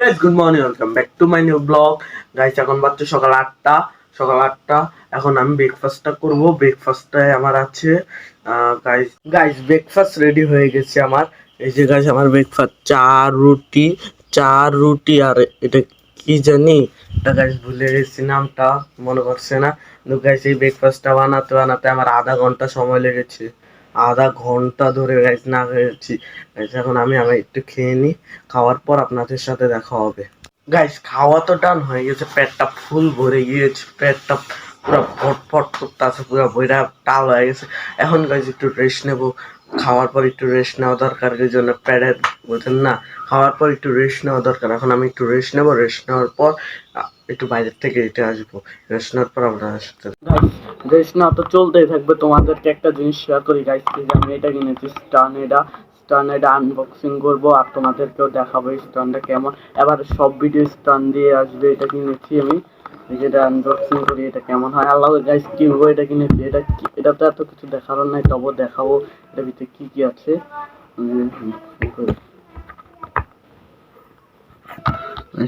Guys good morning welcome back to my new vlog guys এখন বাজছে সকাল আটটা সকাল আটটা। এখন আমি ব্রেকফাস্টটা করব। ব্রেকফাস্টটায় আমার আছে গাইস গাইস ব্রেকফাস্ট রেডি হয়ে গেছে আমার। এই যে গাইস আমার ব্রেকফাস্ট চা রুটি চা রুটি, আর এটা কি জানি? এটা গাইস ভুলে গেছি নামটা, মনে পড়ছে না। কিন্তু গাইস এই ব্রেকফাস্টটা বানাতে বানাতে আমার আধা ঘণ্টা সময় লেগেছে। আধা ঘণ্টা ধরে গাইস না খেয়েছি। এখন আমি আমি একটু খেয়ে নিই। খাওয়ার পর আপনাদের সাথে দেখা হবে। গাইস খাওয়া তো ডান হয়ে গেছে। পেটটা ফুল ভরে গিয়েছে। পেটটা পুরো ফটফট করতেছে পুরো বইটা টাল হয়ে গেছে। এখন গাইস একটু রেস্ট নেব। খাওয়ার পর একটু রেস্ট নেওয়া দরকার, এই জন্য প্যাডের বলছেন না, খাওয়ার পর একটু রেস্ট নেওয়া দরকার। এখন আমি একটু রেস্ট নেব রেস্ট নেওয়ার পর একটু বাইরের থেকে হেঁটে আসব। রেস্ট নেওয়ার পর আপনাদের সাথে রেস্ট না তো চলতেই থাকবে, তোমাদেরকে একটা জিনিস শেয়ার করি গাইস আমি এটা কিনেছি স্টান এটা স্টান এটা আনবক্সিং করব আর তোমাদেরকেও দেখাবো স্টানটা কেমন। এবার সব ভিডিও স্টান দিয়ে আসবে, এটা কিনেছি আমি। যেটা আনবক্সিং করি এটা কেমন হয়? আল্লাহ গাইস কিনবো এটা কিনেছি? এটা এটা তো এত কিছু দেখানোর নাই তবু দেখাবো। এটার ভিতরে কি কি আছে?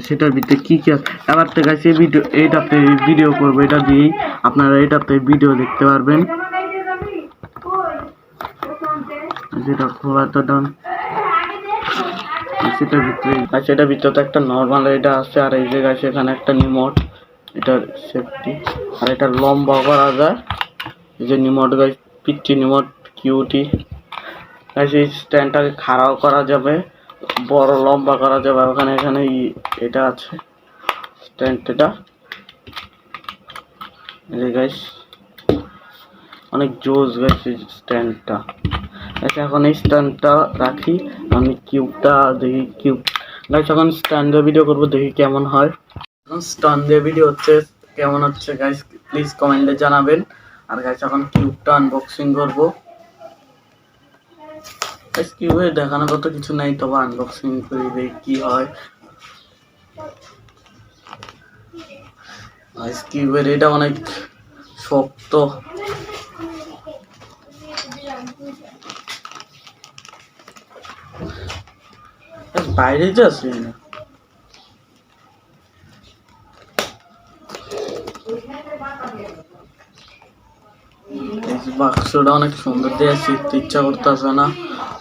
সেটার ভিতরে কি কি আছে? এবার থেকে গাইস এই ভিডিও এইটাতে ভিডিও করব এটা দিয়েই আপনারা এটাতে ভিডিও দেখতে পারবেন। যেটা খোলাটা ডান। সেটার ভিতরে সেটার ভিতরে তো একটা নর্মাল এটা আছে আর এই জায়গায় সেখানে একটা নিমোট এটার সেফটি আর এটা লম্বা করা যায়। যে নিমোট গাছ পিচ্ছি নিমোট কিউটি গাছ এই স্ট্যান্ডটাকে খাড়াও করা যাবে। বড়, লম্বা করা যাবে। ওখানে, এখানে এটা আছে। স্ট্যান্ড এটা। এই যে গাইস অনেক জোস গেছে স্ট্যান্ডটা আচ্ছা এখন এই স্ট্যান্ডটা রাখি। আমি কিউবটা দেখি কিউব গাইস এখন স্ট্যান্ডে ভিডিও করব, দেখি কেমন হয়। স্ট্যান্ড দিয়ে ভিডিও হচ্ছে। কেমন হচ্ছে গাইস প্লিজ কমেন্টে জানাবেন। আর গাইস এখন কিউবটা আনবক্সিং করব। গাইস কিউবে দেখানোর কত কিছু নাই, তবে আনবক্সিং করি, দেখি কি হয়। গাইস কিউবের এটা অনেক শক্ত। বাইরে যাচ্ছি না বাক্সটা অনেক সুন্দর দিয়ে শিখতে ইচ্ছা করতেছে না।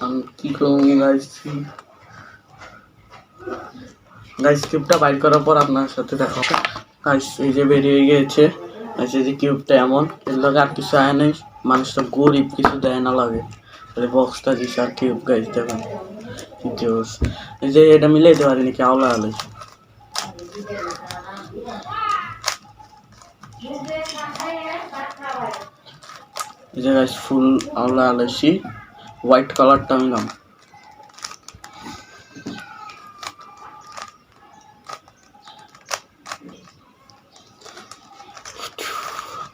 আমি কি করব গাইছি গাইস কিউবটা বাইর করার পর আপনার সাথে দেখা হবে। গাইস এই যে বেরিয়ে গিয়েছে গাইস এই যে কিউবটা এমন। এর লগে আর কিছু আয় নেই। মানুষটা গরিব, কিছু দেয় না লাগে। তাহলে বক্সটা দিছে আর কিউব গাইস দেখেন। এই যে এটা মিলে দিতে পারিনি, কি আওলা আলাই যে গাইস ফুল আওলা আলাইছি। হোয়াইট কালারটা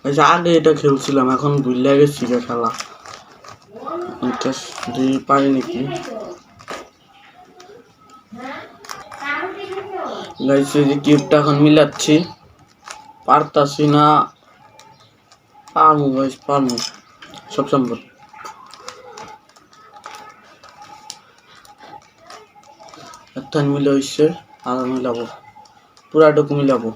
এই যে আগে এটা খেলছিলাম, এখন ভুলে গেছি খেলা এটা পারি নাকি? কিউবটা এখন মিলাচ্ছি। পারতাছি না। পারমু গাইস পারমু সব সম্ভব। একটা মিলে হইছে আর মিলাবো। পুরাটুকু মিলাবো।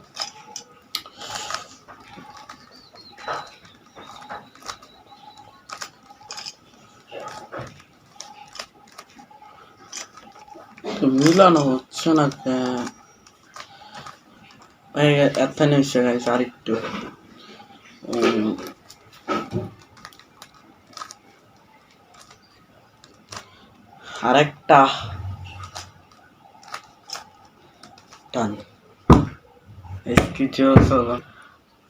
মিলানো হচ্ছে না এখানে এসে গেছে আরেকটু। আরেকটা। টান।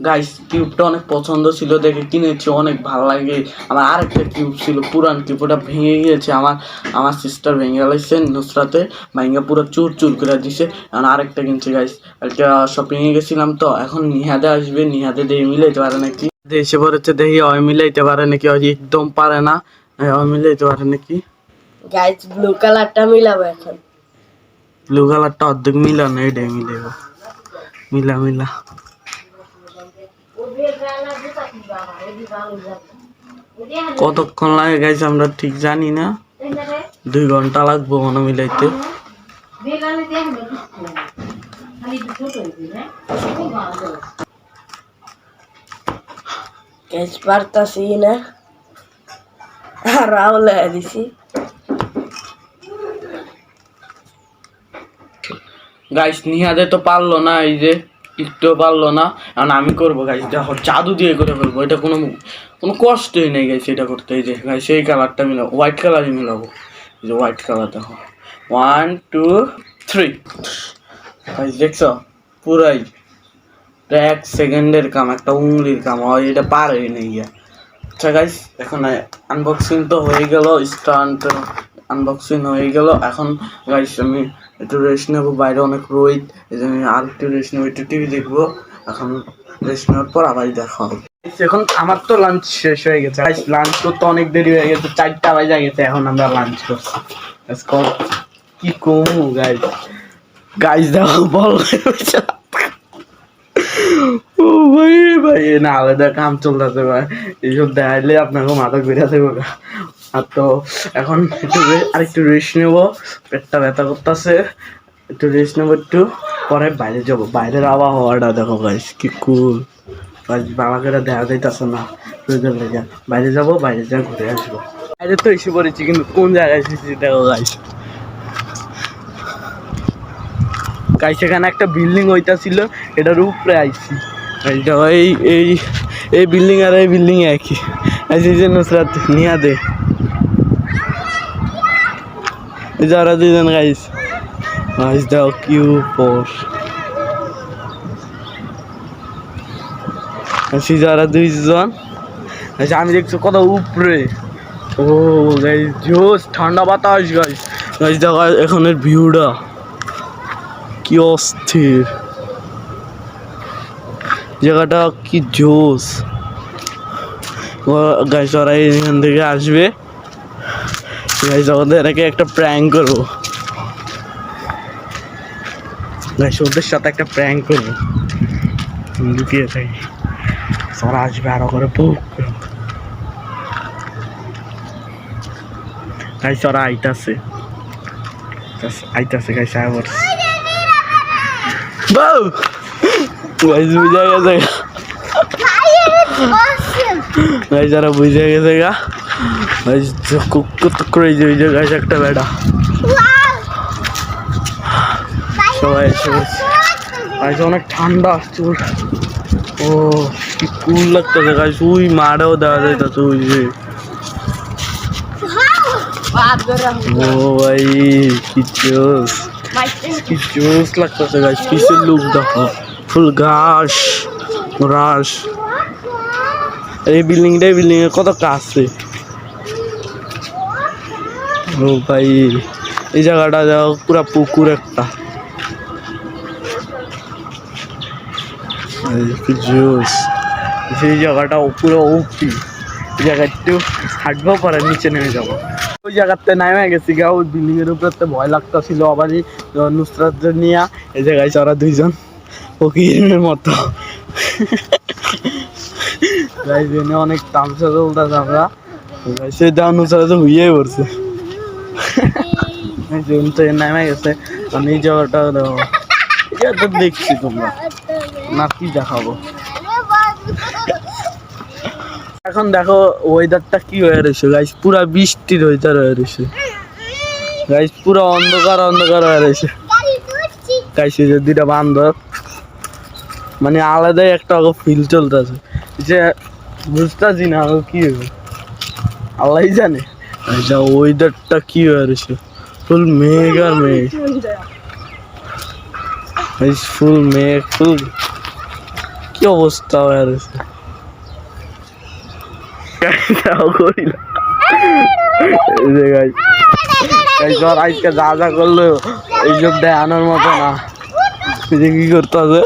গাইস কিউবটা অনেক পছন্দ ছিল, দেখে কিনেছি, অনেক ভালো লাগে। আমার আরেকটা কিউব ছিল, পুরান কিউব ওটা ভেঙে গিয়েছে। আমার আমার সিস্টার ভেঙে গেছে নুসরাতে, ভেঙে পুরো চুর চুর করে দিছে। এখন আরেকটা কিনছি গাইস একটা শপিংয়ে গেছিলাম তো, এখন নিহাদে আসবে, নিহাদে দিয়ে মিলাইতে পারে নাকি? দেশে পড়েছে দেখি ওই মিলাইতে পারে নাকি একদম পারে না ওই মিলাইতে পারে নাকি? গাইস ব্লু কালারটা মিলাবো এখন। ব্লু কালারটা অর্ধেক মিলা না এটাই মিলাইব মিলা মিলা। কতক্ষণ লাগে গাইছে আমরা ঠিক জানি না। দুই ঘণ্টা লাগবো মনে মিলাইতে। বেগালে দেখ না। একটু ছোট হয়েছে না খুব ভালো গাইজ পারতাছি না আর আউলে দিছি গাইস নিহাদে তো পারল না, এই যে একটু পারল না। এখন আমি করব গাইস দেখো জাদু দিয়ে করে ফেলব। এটা কোনো কোনো কষ্টই নেই গাইস এটা করতে। এই যে গাইস এই কালারটা মিলাবো হোয়াইট কালারই মিলাবো। এই যে হোয়াইট কালার দেখো। ওয়ান টু থ্রি গাইস দেখছ? পুরাই এক সেকেন্ডের কাম, একটা উংলির কাম। হয় এটা পার নেই গিয়া আচ্ছা গাইস এখন আনবক্সিং তো হয়ে গেল স্টান্ট আনবক্সিং হয়ে গেল। এখন গাইস আমি একটু রেস্ট নেব, বাইরে অনেক রোদ এই জন্য আর একটু রেস্ট নেব, একটু টিভি দেখব। এখন রেস্ট নেওয়ার পর আবার দেখা হবে। এখন আমার তো লাঞ্চ শেষ হয়ে গেছে। লাঞ্চ করতে অনেক দেরি হয়ে গেছে, চারটা বাজে গেছে, এখন আমরা লাঞ্চ করছি। কি কমু গাইস গাইস দেখো, বল। ভাই ভাই না, আলাদা কাম চলতেছে, ভাই। এইসব দেখাইলে আপনাকে মাথা ঘুরে দেবো আর তো এখন একটু আর একটু রেস্ট নেব। পেটটা ব্যথা করতেছে। একটু রেস্ট নেব একটু। পরে বাইরে যাব। বাইরের আবহাওয়াটা দেখো গাইস কি কুল বাবা দেখা যাইতেছে না। রোদের লেগে। বাইরে যাব, বাইরে যা ঘুরে আসব। বাইরে তো এসে পড়েছি, কিন্তু কোন জায়গায় এসেছি দেখো গাইস গাইস এখানে একটা বিল্ডিং হইতাছিল, এটার উপরে এইটা এই এই এই বিল্ডিং আর এই বিল্ডিং একই। আইসি যে নুসরাত নিয়া দে এই যে ওরা দুজন গাইস গাইস দাও কিউ আইসি যারা দুইজন আমি দেখছ কত উপরে। ও গাইস জোস ঠান্ডা বাতাস গাইস গাইস দেখো, এখানের ভিউটা কি অস্থির। জায়গাটা কি জোস গাইস ওরা এখান থেকে আসবে। গাইস ওদের এটাকে একটা প্র্যাঙ্ক করব। গাইস ওদের সাথে একটা প্র্যাঙ্ক করব। লুকিয়ে থাকি। ওরা আসবে আরও করে বুক গাইস ওরা আইতাছে। আইতাছে গাইস আবার বউ! গাইস বুঝা গেছে গাইস যারা বুঝে গেছে গা। কুকুর করে যে যে গাইস একটা বেটা সবাই এসে পড়ছে গাইস অনেক ঠান্ডা, চুল। ও, কি কুল লাগতেছে গাইস ওই মারেও দেওয়া যাইতেছে ওই যে। ও ভাই, কি জোস কি জোস লাগতেছে গাইস পিছের লুক দেখো। ফুল ঘাস ঘাস। এই বিল্ডিংটা বিল্ডিং এর কত কাছে? ও ভাই। এই জায়গাটা যাও পুরা পুকুর একটা। এই সেই জায়গাটা পুরো ওপি জায়গা একটু হাঁটবো পরে নিচে নেমে যাব। ওই জায়গাতে নামে গেছি গা, ওই বিল্ডিং এর উপরে ভয় লাগতেছিল আবারই নুসরাত নিয়া, এই জায়গায় চড়া দুইজন ফকিরের মতো। গাইজ এনে অনেক তামসা চলতেছে আমরা। সে দাও নুসরাত হুইয়ে পড়ছে। জুন তো নামে তো দেখছি তোমরা। না কি দেখাবো। এখন দেখো ওয়েদারটা কি হয়ে রয়েছে। গাইস পুরা বৃষ্টির ওয়েদার হয়ে রয়েছে। গাইস পুরো অন্ধকার অন্ধকার হয়ে রয়েছে। গাইস এই যে দুইটা বান্ধব মানে আলাদাই একটা ফিল চলতেছে। যে বুঝতেছি না কি হবে আল্লাহ জানে। যা ওয়েদারটা কি হয়ে রয়েছে। ফুল মেঘ আর মেঘ। ফুল মেঘ ফুল। কি অবস্থা হয়ে রয়েছে আজকে যা যা করল এইসব দেখানোর মতো না। যে কি করতে হবে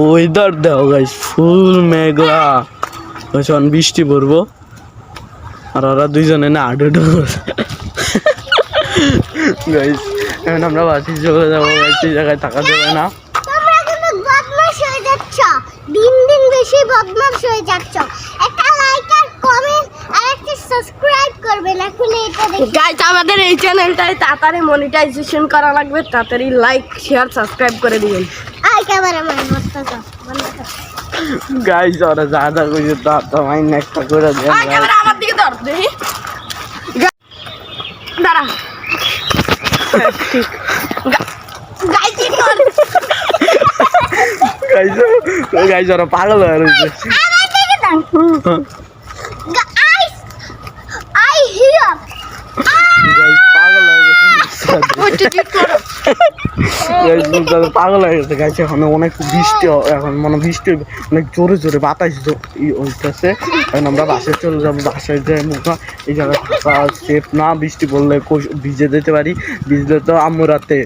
ওয়েদার দেখো গাইস ফুল মেঘলা। বৃষ্টি পড়ব। আর ওরা দুইজনে না আডু গাইস এখন আমরা বাসি চলে যাব। গাইস এই জায়গায় থাকা যাবে না। তোমরা কিন্তু বদমাশ হয়ে যাচ্ছ। দিন দিন বেশি বদমাশ হয়ে যাচ্ছ। একটা লাইক আর কমেন্ট আর একটা সাবস্ক্রাইব করবেন এখন এটা দেখে গাইজ আমাদের এই চ্যানেলটায় তাড়াতাড়ি মনিটাইজেশন করা লাগবে। তাড়াতাড়ি লাইক শেয়ার সাবস্ক্রাইব করে দিবেন। আই ক্যামেরাম্যান মস্ত তো বন্ধ কর। গাইস ওরা যা যা কইছে তা তো মাইন একটা করে দেন। ক্যামেরা আমার দিকে ধর দেখি। দাঁড়া। ঠিক কর গাইস গাইস ওরা পাগল হয়ে রয়েছে। পাগল হয়ে পাগল হয়ে গেছে গাইস এখন অনেক বৃষ্টি এখন মানে বৃষ্টি অনেক জোরে জোরে বাতাস হইতেছে। এখন আমরা বাসায় চলে যাব বাসায় যাই মুখা এই জায়গায় থাকা সেফ না বৃষ্টি পড়লে ভিজে যেতে পারি। ভিজলে তো আম্মু রাতে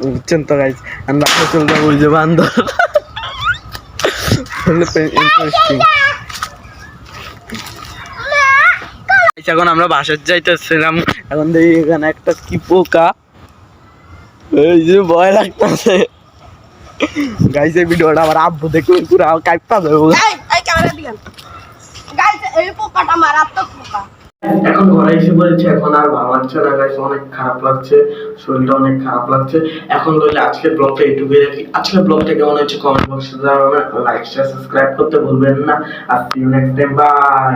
বুঝছেন তো গাইস আমি বাসায় চলে যাব ওই যে বান্দর। ইন্টারেস্টিং এখন আমরা বাসার যাইতেছিলাম। এখন দেখি এখানে একটা কি পোকা। এই যে ভয় লাগতেছে। গাইস এই ভিডিওটা আমার আব্বু দেখলে পুরো দেবো পোকা। এখন ঘরে এসে এখন আর ভালো লাগছে না গাইস অনেক খারাপ লাগছে শরীরটা অনেক খারাপ লাগছে। এখন রইলে আজকের ব্লগটা এইটুকুই রাখি। আজকের ব্লগটা কেমন হয়েছে কমেন্ট বক্সে জানাবেন। লাইক শেয়ার সাবস্ক্রাইব করতে ভুলবেন না। আর see you next time bye